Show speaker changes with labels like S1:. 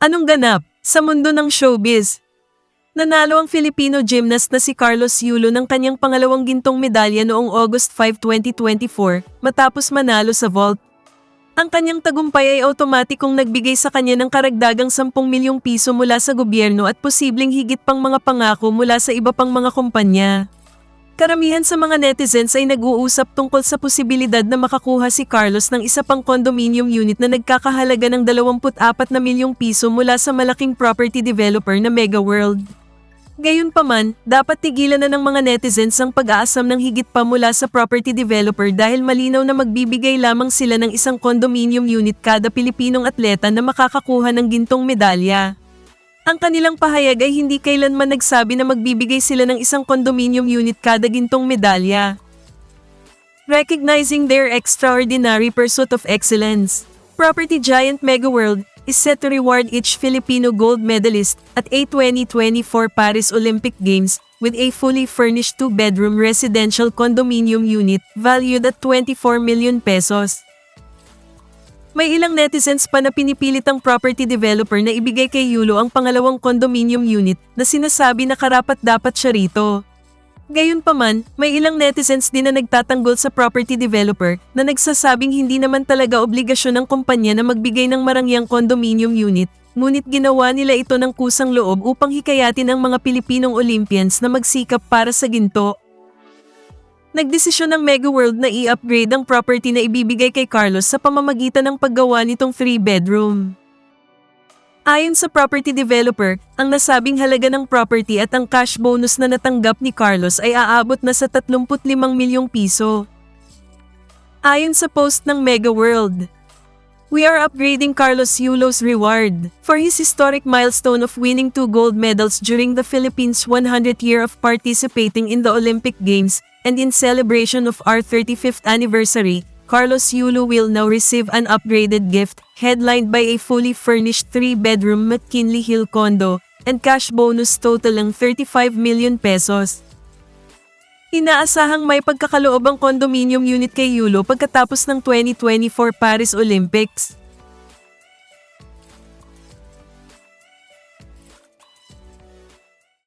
S1: Anong ganap sa mundo ng showbiz? Nanalo ang Filipino gymnast na si Carlos Yulo ng kanyang pangalawang gintong medalya noong August 5, 2024 matapos manalo sa vault. Ang kanyang tagumpay ay automatikong nagbigay sa kanya ng karagdagang 10 milyong piso mula sa gobyerno at posibleng higit pang mga pangako mula sa iba pang mga kumpanya. Karamihan sa mga netizens ay nag-uusap tungkol sa posibilidad na makakuha si Carlos ng isa pang condominium unit na nagkakahalaga ng 24 na milyong piso mula sa malaking property developer na Mega World. Gayunpaman, dapat tigilan na ng mga netizens ang pag-aasam ng higit pa mula sa property developer dahil malinaw na magbibigay lamang sila ng isang condominium unit kada Pilipinong atleta na makakakuha ng gintong medalya. Ang kanilang pahayag ay hindi kailanman nagsabi na magbibigay sila ng isang condominium unit kada gintong medalya. Recognizing their extraordinary pursuit of excellence, property giant Mega World is set to reward each Filipino gold medalist at a 2024 Paris Olympic Games with a fully furnished two-bedroom residential condominium unit valued at 24 million pesos. May ilang netizens pa na pinipilit ang property developer na ibigay kay Yulo ang pangalawang condominium unit na sinasabi na karapat dapat siya rito. Gayunpaman, may ilang netizens din na nagtatanggol sa property developer na nagsasabing hindi naman talaga obligasyon ng kumpanya na magbigay ng marangyang condominium unit, ngunit ginawa nila ito ng kusang loob upang hikayatin ang mga Pilipinong Olympians na magsikap para sa ginto. Nagdesisyon ng Mega World na i-upgrade ang property na ibibigay kay Carlos sa pamamagitan ng paggawa nitong 3-bedroom. Ayon sa property developer, ang nasabing halaga ng property at ang cash bonus na natanggap ni Carlos ay aabot na sa 35 milyong piso. Ayon sa post ng Mega World, We are upgrading Carlos Yulo's reward for his historic milestone of winning two gold medals during the Philippines' 100th year of participating in the Olympic Games and in celebration of our 35th anniversary. Carlos Yulo will now receive an upgraded gift headlined by a fully furnished three-bedroom McKinley Hill condo and cash bonus totaling 35 million pesos. Inaasahang may pagkakaloob ang condominium unit kay Yulo pagkatapos ng 2024 Paris Olympics.